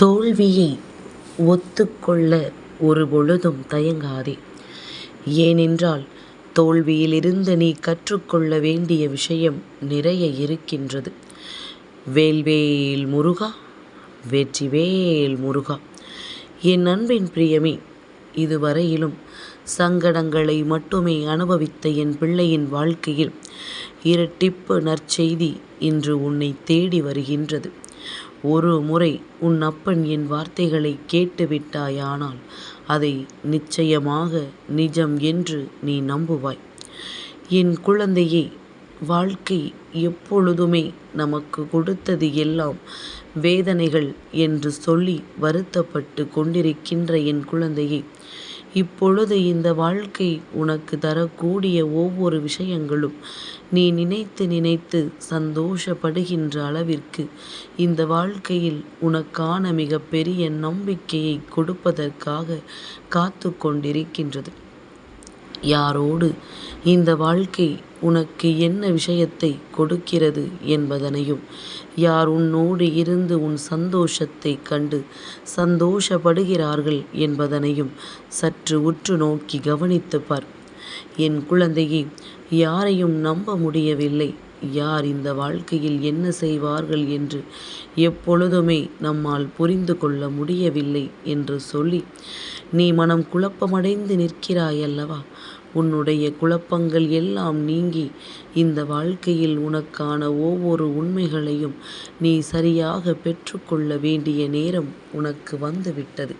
தோல்வியை ஒத்துக்கொள்ள ஒரு பொழுதும் தயங்காதே. ஏனென்றால் தோல்வியிலிருந்து நீ கற்றுக்கொள்ள வேண்டிய விஷயம் நிறைய இருக்கின்றது. வேல்வேல் முருகா வெற்றிவேல் முருகா என் அன்பின் பிரியமே இதுவரையிலும் சங்கடங்களை மட்டுமே அனுபவித்த என் பிள்ளையின் வாழ்க்கையில் இரட்டிப்பு நற்செய்தி இன்று உன்னை தேடி வருகின்றது. ஒரு முறை உன் அப்பன் என் வார்த்தைகளை கேட்டுவிட்டாயானால் அதை நிச்சயமாக நிஜம் என்று நீ நம்புவாய். என் குழந்தையே வாழ்க்கை எப்பொழுதுமே நமக்கு கொடுத்தது எல்லாம் வேதனைகள் என்று சொல்லி வருத்தப்பட்டு கொண்டிருக்கின்ற என் குழந்தையை இப்பொழுது இந்த வாழ்க்கை உனக்கு தரக்கூடிய ஒவ்வொரு விஷயங்களும் நீ நினைத்து நினைத்து சந்தோஷப்படுகின்ற அளவிற்கு இந்த வாழ்க்கையில் உனக்கான மிகப்பெரிய நம்பிக்கையை கொடுப்பதற்காக காத்து கொண்டிருக்கின்றது. யாரோடு இந்த வாழ்க்கை உனக்கு என்ன விஷயத்தை கொடுக்கிறது என்பதனையும் யார் உன்னோடு இருந்து உன் சந்தோஷத்தைக் கண்டு சந்தோஷப்படுகிறார்கள் என்பதனையும் சற்று உற்று நோக்கி கவனித்து பார். என் குழந்தையே யாரையும் நம்ப முடியவில்லை யார் இந்த வாழ்க்கையில் என்ன செய்வார்கள் என்று எப்பொழுதுமே நம்மால் புரிந்து கொள்ள முடியவில்லை என்று சொல்லி நீ மனம் குழப்பமடைந்து நிற்கிறாயல்லவா உன்னுடைய குழப்பங்கள் எல்லாம் நீங்கி இந்த வாழ்க்கையில் உனக்கான ஒவ்வொரு உண்மைகளையும் நீ சரியாக பெற்றுக்கொள்ள வேண்டிய நேரம் உனக்கு வந்துவிட்டது.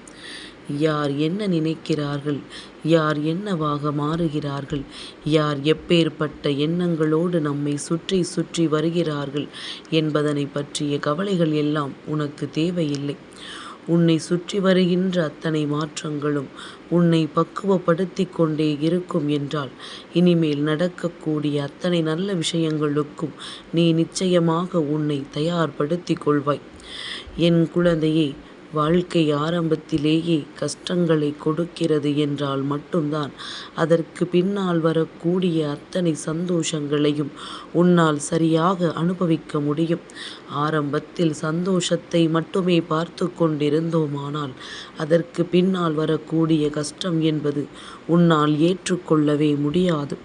யார் என்ன நினைக்கிறார்கள் யார் என்னவாக மாறுகிறார்கள் யார் எப்பேர்ப்பட்ட எண்ணங்களோடு நம்மை சுற்றி சுற்றி வருகிறார்கள் என்பதனைப் பற்றிய கவலைகள் எல்லாம் உனக்கு தேவையில்லை. உன்னை சுற்றி வருகின்ற அத்தனை மாற்றங்களும் உன்னை பக்குவப்படுத்தி கொண்டே இருக்கும் என்றால் இனிமேல் நடக்கக்கூடிய அத்தனை நல்ல விஷயங்களுக்கும் நீ நிச்சயமாக உன்னை தயார்படுத்தி கொள்வாய். என் குழந்தையே வாழ்க்கை ஆரம்பத்திலேயே கஷ்டங்களை கொடுக்கிறது என்றால் மட்டும்தான் அதற்கு பின்னால் வரக்கூடிய அத்தனை சந்தோஷங்களையும் உன்னால் சரியாக அனுபவிக்க முடியும். ஆரம்பத்தில் சந்தோஷத்தை மட்டுமே பார்த்து கொண்டிருந்தோமானால் அதற்கு பின்னால் வரக்கூடிய கஷ்டம் என்பது உன்னால் ஏற்றுக்கொள்ளவே முடியாது.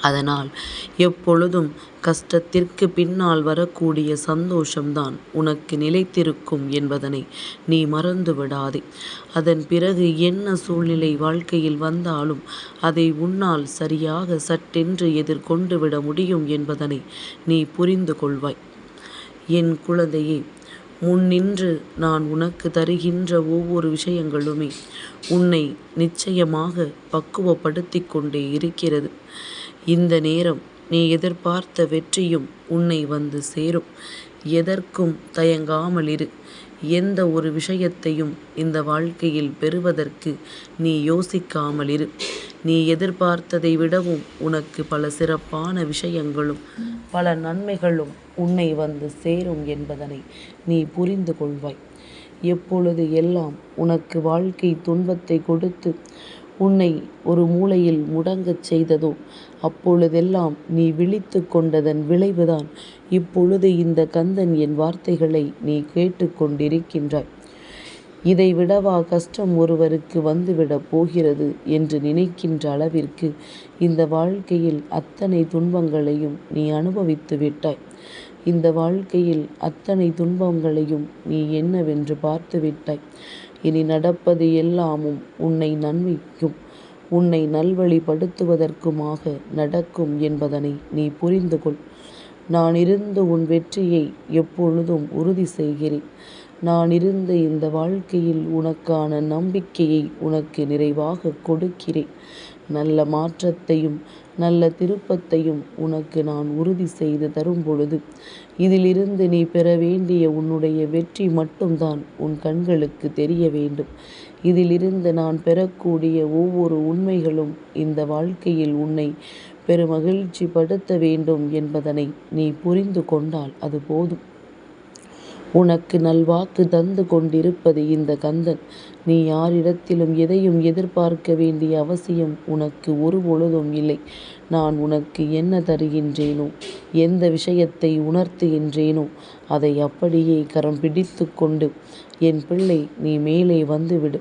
அதனால் எப்பொழுதும் கஷ்டத்திற்கு பின்னால் வரக்கூடிய சந்தோஷம்தான் உனக்கு நிலைத்திருக்கும் என்பதனை நீ மறந்து விடாதே. அதன் பிறகு என்ன சூழ்நிலை வாழ்க்கையில் வந்தாலும் அதை உன்னால் சரியாக சட்டென்று எதிர்கொண்டு விட முடியும் என்பதனை நீ புரிந்து கொள்வாய். என் குழந்தையே முன்னின்று நான் உனக்கு தருகின்ற ஒவ்வொரு விஷயங்களுமே உன்னை நிச்சயமாக பக்குவப்படுத்திக் கொண்டே இருக்கிறது. இந்த நேரம் நீ எதிர்பார்த்த வெற்றியும் உன்னை வந்து சேரும். எதற்கும் தயங்காமல் இரு. எந்த ஒரு விஷயத்தையும் இந்த வாழ்க்கையில் பெறுவதற்கு நீ யோசிக்காமல் இரு. நீ எதிர்பார்த்ததை விடவும் உனக்கு பல சிறப்பான விஷயங்களும் பல நன்மைகளும் உன்னை வந்து சேரும் என்பதனை நீ புரிந்து கொள்வாய். எப்பொழுது எல்லாம் உனக்கு வாழ்க்கை துன்பத்தை கொடுத்து உன்னை ஒரு மூலையில் முடங்கச் செய்ததோ அப்பொழுதெல்லாம் நீ விழித்து கொண்டதன் விளைவுதான் இப்பொழுது இந்த கந்தன் என் வார்த்தைகளை நீ கேட்டுக்கொண்டிருக்கின்றாய் இதை விடவா கஷ்டம் ஒருவருக்கு வந்துவிடப் போகிறது என்று நினைக்கின்ற அளவிற்கு இந்த வாழ்க்கையில் அத்தனை துன்பங்களையும் நீ அனுபவித்து விட்டாய். இந்த வாழ்க்கையில் அத்தனை துன்பங்களையும் நீ என்னவென்று பார்த்து விட்டாய். இனி நடப்பது எல்லாமும் உன்னை நன்மைக்கும் உன்னை நல்வழிப்படுத்துவதற்குமாக நடக்கும் என்பதனை நீ புரிந்து கொள். நான் இருந்து உன் வெற்றியை எப்பொழுதும் உறுதி செய்கிறேன். நான் இருந்து இந்த வாழ்க்கையில் உனக்கான நம்பிக்கையை உனக்கு நிறைவாக கொடுக்கிறேன். நல்ல மாற்றத்தையும் நல்ல திருப்பத்தையும் உனக்கு நான் உறுதி செய்து தரும் பொழுது இதிலிருந்து நீ பெற வேண்டிய உன்னுடைய வெற்றி மட்டும்தான் உன் கண்களுக்கு தெரிய வேண்டும். இதிலிருந்து நான் பெறக்கூடிய ஒவ்வொரு உண்மைகளும் இந்த வாழ்க்கையில் உன்னை பெருமகிழ்ச்சிப்படுத்த வேண்டும் என்பதனை நீ புரிந்து கொண்டால் அது போதும். உனக்கு நல்வாக்கு தந்து கொண்டிருப்பது இந்த கந்தன். நீ யாரிடத்திலும் எதையும் எதிர்பார்க்க வேண்டிய அவசியம் உனக்கு ஒரு பொழுதும் இல்லை. நான் உனக்கு என்ன தருகின்றேனோ எந்த விஷயத்தை உணர்த்துகின்றேனோ அதை அப்படியே கரம் பிடித்து கொண்டு என் பிள்ளை நீ மேலே வந்துவிடு.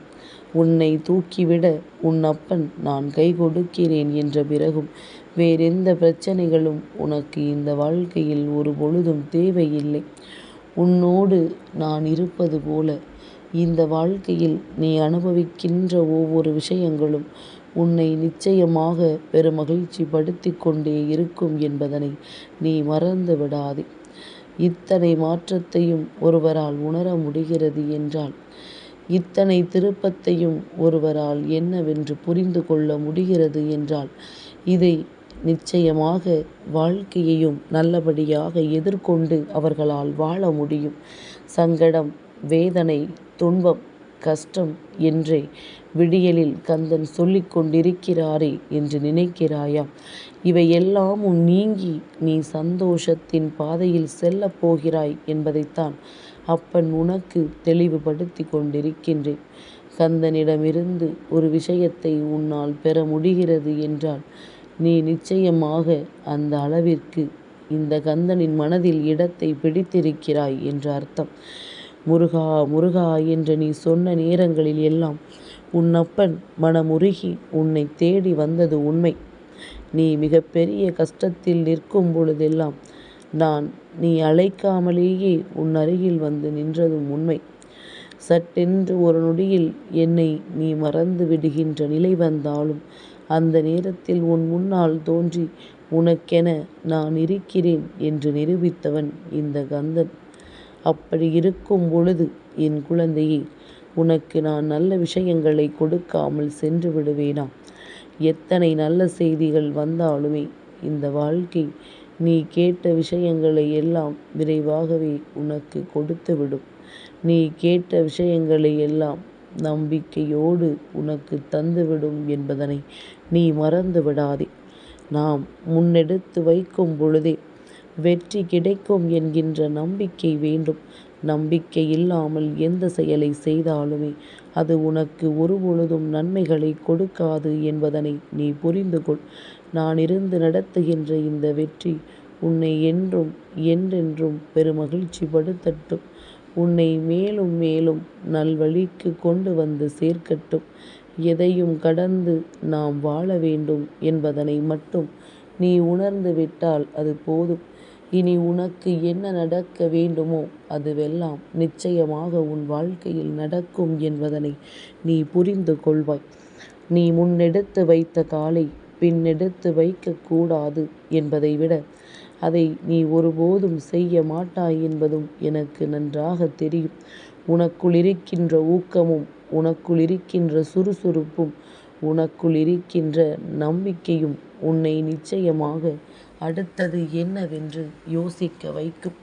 உன்னை தூக்கிவிட உன் அப்பன் நான் கை கொடுக்கிறேன் என்ற பிறகும் வேறெந்த பிரச்சனைகளும் உனக்கு இந்த வாழ்க்கையில் ஒரு பொழுதும் தேவையில்லை. உன்னோடு நான் இருப்பது போல இந்த வாழ்க்கையில் நீ அனுபவிக்கின்ற ஒவ்வொரு விஷயங்களும் உன்னை நிச்சயமாக பெருமகிழ்ச்சி படுத்தி கொண்டே இருக்கும் என்பதனை நீ மறந்து விடாதே. இத்தனை மாற்றத்தையும் ஒருவரால் உணர முடிகிறது என்றால் இத்தனை திருப்பத்தையும் ஒருவரால் என்னவென்று புரிந்து கொள்ள முடிகிறது என்றால் இதை நிச்சயமாக வாழ்க்கையையும் நல்லபடியாக எதிர்கொண்டு அவர்களால் வாழ முடியும். சங்கடம் வேதனை துன்பம் கஷ்டம் என்றே விடியலில் கந்தன் சொல்லிக் கொண்டிருக்கிறாரே என்று நினைக்கிறாயா? இவையெல்லாமும் நீங்கி நீ சந்தோஷத்தின் பாதையில் செல்லப் போகிறாய் என்பதைத்தான் அப்பன் உனக்கு தெளிவுபடுத்திக் கொண்டிருக்கின்றேன். கந்தனிடமிருந்து ஒரு விஷயத்தை உன்னால் பெற முடிகிறது என்றால் நீ நிச்சயமாக அந்த அளவிற்கு இந்த கந்தனின் மனதில் இடத்தை பிடித்திருக்கிறாய் என்று அர்த்தம். முருகா முருகா என்று நீ சொன்ன நேரங்களில் எல்லாம் உன் அப்பன் மனமுருகி உன்னை தேடி வந்தது உண்மை. நீ மிகப்பெரிய கஷ்டத்தில் நிற்கும் பொழுதெல்லாம் நான் நீ அழைக்காமலேயே உன் அருகில் வந்து நின்றதும் உண்மை. சட்டென்று ஒரு நொடியில் என்னை நீ மறந்து விடுகின்ற நிலை வந்தாலும் அந்த நேரத்தில் உன் முன்னால் தோன்றி உனக்கென நான் இருக்கிறேன் என்று நிரூபித்தவன் இந்த கந்தன். அப்படி இருக்கும் பொழுது என் குழந்தையே உனக்கு நான் நல்ல விஷயங்களை கொடுக்காமல் சென்று விடுவேனா? எத்தனை நல்ல செய்திகள் வந்தாலுமே இந்த வாழ்க்கை நீ கேட்ட விஷயங்களை எல்லாம் விரைவாகவே உனக்கு கொடுத்துவிடும். நீ கேட்ட விஷயங்களை எல்லாம் நம்பிக்கையோடு உனக்கு தந்துவிடும் என்பதனை நீ மறந்து விடாதே. நாம் முன்னெடுத்து வைக்கும் பொழுதே வெற்றி கிடைக்கும் என்கின்ற நம்பிக்கை வேண்டும். நம்பிக்கை இல்லாமல் எந்த செயலை செய்தாலுமே அது உனக்கு ஒருபொழுதும் நன்மைகளை கொடுக்காது என்பதனை நீ புரிந்து கொள். நான் இருந்து நடத்துகின்ற இந்த வெற்றி உன்னை என்றும் என்றென்றும் பெருமகிழ்ச்சி படுத்தட்டும். உன்னை மேலும் மேலும் நல்வழிக்கு கொண்டு வந்து சேர்க்கட்டும். எதையும் கடந்து நாம் வாழ வேண்டும் என்பதனை மட்டும் நீ உணர்ந்து விட்டால் அது போதும். இனி உனக்கு என்ன நடக்க வேண்டுமோ அதுவெல்லாம் நிச்சயமாக உன் வாழ்க்கையில் நடக்கும் என்பதனை நீ புரிந்து கொள்வாய். நீ முன்னெடுத்து வைத்த காலை பின்னெடுத்து வைக்கக்கூடாது என்பதை விட அதை நீ ஒருபோதும் செய்ய மாட்டாய் என்பதும் எனக்கு நன்றாக தெரியும். உனக்குள் இருக்கின்ற ஊக்கமும் உனக்குள் இருக்கின்ற சுறுசுறுப்பும் உனக்குள் இருக்கின்ற நம்பிக்கையும் உன்னை நிச்சயமாக அடுத்தது என்னவென்று யோசிக்க வைக்கும்.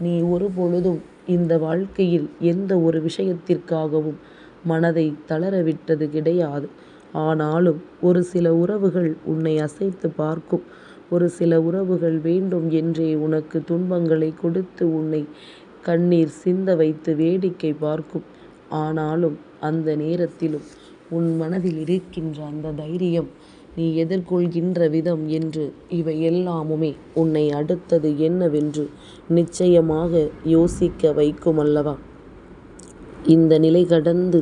நீ ஒருபொழுதும் இந்த வாழ்க்கையில் எந்த ஒரு விஷயத்திற்காகவும் மனதை தளரவிட்டது கிடையாது. ஆனாலும் ஒரு சில உறவுகள் உன்னை அசைத்து பார்க்கும். ஒரு சில உறவுகள் வேண்டும் என்றே உனக்கு துன்பங்களை கொடுத்து உன்னை கண்ணீர் சிந்த வைத்து வேடிக்கை பார்க்கும். ஆனாலும் அந்த நேரத்திலும் உன் மனதில் இருக்கின்ற அந்த தைரியம் நீ எதிர்கொள்கின்ற விதம் என்று இவை எல்லாமுமே உன்னை அடுத்தது என்னவென்று நிச்சயமாக யோசிக்க வைக்குமல்லவா? இந்த நிலை கடந்து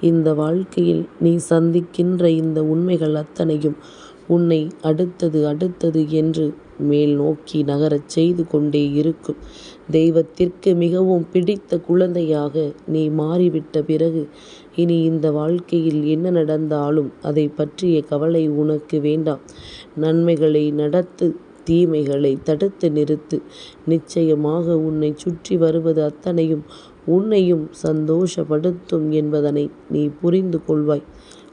இந்த வாழ்க்கையில் நீ சந்திக்கின்ற இந்த உண்மைகள் அத்தனையும் உன்னை அடுத்தது அடுத்தது என்று மேல் நோக்கி நகரச் செய்து கொண்டே இருக்கும். தெய்வத்திற்கு மிகவும் பிடித்த குழந்தையாக நீ மாறிவிட்ட பிறகு இனி இந்த வாழ்க்கையில் என்ன நடந்தாலும் அதை பற்றிய கவலை உனக்கு வேண்டாம். நன்மைகளை நடத்து தீமைகளை தடுத்து நிறுத்து. நிச்சயமாக உன்னை சுற்றி வருவது அத்தனையும் உன்னையும் சந்தோஷப்படுத்தும் என்பதனை நீ புரிந்து கொள்வாய்.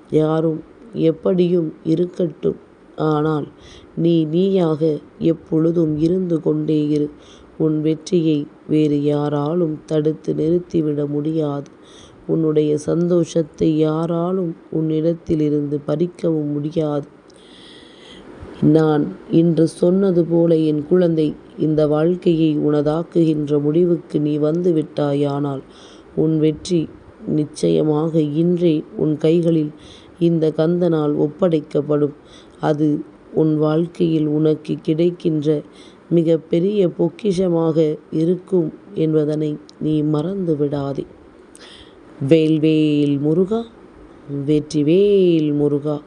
யாரும் எப்படியும் இருக்கட்டும் ஆனால் நீ நீயாக எப்பொழுதும் இருந்து கொண்டே இரு. உன் வெற்றியை வேறு யாராலும் தடுத்து நிறுத்திவிட முடியாது. உன்னுடைய சந்தோஷத்தை யாராலும் உன்னிடத்திலிருந்து பறிக்கவும் முடியாது. நான் இன்று சொன்னது போல என் குழந்தை இந்த வாழ்க்கையை உனதாக்குகின்ற முடிவுக்கு நீ வந்து விட்டாயானால் உன் வெற்றி நிச்சயமாக இன்றே உன் கைகளில் இந்த கந்தனால் ஒப்படைக்கப்படும். அது உன் வாழ்க்கையில் உனக்கு கிடைக்கின்ற மிக பெரிய பொக்கிஷமாக இருக்கும் என்பதனை நீ மறந்து விடாதே. வேல்வேல் முருகா வெற்றிவேல் முருகா